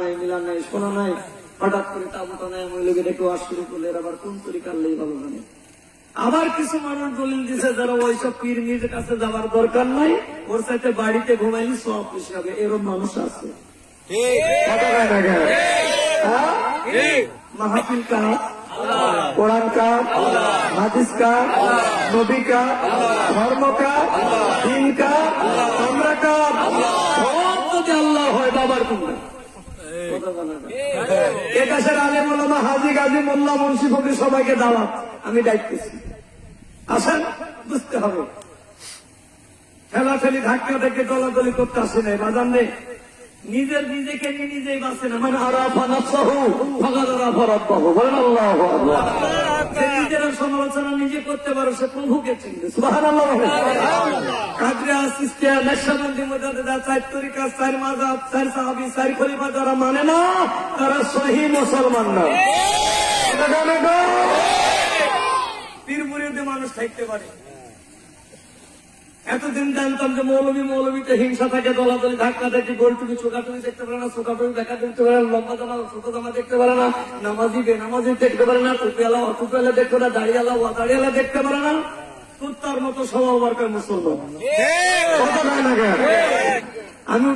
নাই নাই, শোনা নাই। হঠাৎ করে তাবুটা নাই, আমি করলে আবার কোন ভালো জানে। আবার কিছু মানুষ দলিল দিছে যারা ওইসব পীর কাছে যাওয়ার দরকার নাই, ওর সাথে বাড়িতে ঘুমাইলি সব খুশি হবে এরকম মানুষ আছে? হ্যাঁ? মাহফিল কা? কোরআন কা? হাদিস কা? নবী কা? ধর্ম কা? দিন কা? আমরা কা? হয় বাবার তোমরা গাজী মোল্লা মুন্সি ফকির সবাইকে দাওয়াত। আমি ডাকতেছি। আসেন, বুঝতে হবে। ঠেলাঠেলি ধাক্কা থেকে দলাদলি করতে আসে নাই বাজার নেই নিজের নিজেকে নিজেই বাঁচে না মানে আরাফা নাফসাহু, ফাকাদ আরাফা বলেন আল্লাহু নিজের সমালোচনা নিজে করতে পারে, সে প্রভুকে চিনবে। সুবহানাল্লাহ। মানে না, তারা সহি মুসলমান না। মুরিদে মানুষ থাকতে পারে। এতদিন জানতাম যে মৌলবী মৌলবীতে হিংসা থাকে দলাদলি ধাক্কা দেখে গোলটুকি চোখাটুকি দেখতে পারে না চোখাটুকি দেখা দেখতে পারে না লম্বা জামা ছোট জামা দেখতে পারে না নামাজি বে নামাজি দেখতে পারে না টুপিওয়ালা অটুপিওয়ালা দেখতে পারে না দাড়িওয়ালা দাড়িওয়ালা দেখতে পারে না। তোর তার মতো স্বভাব মুসলমান? আমি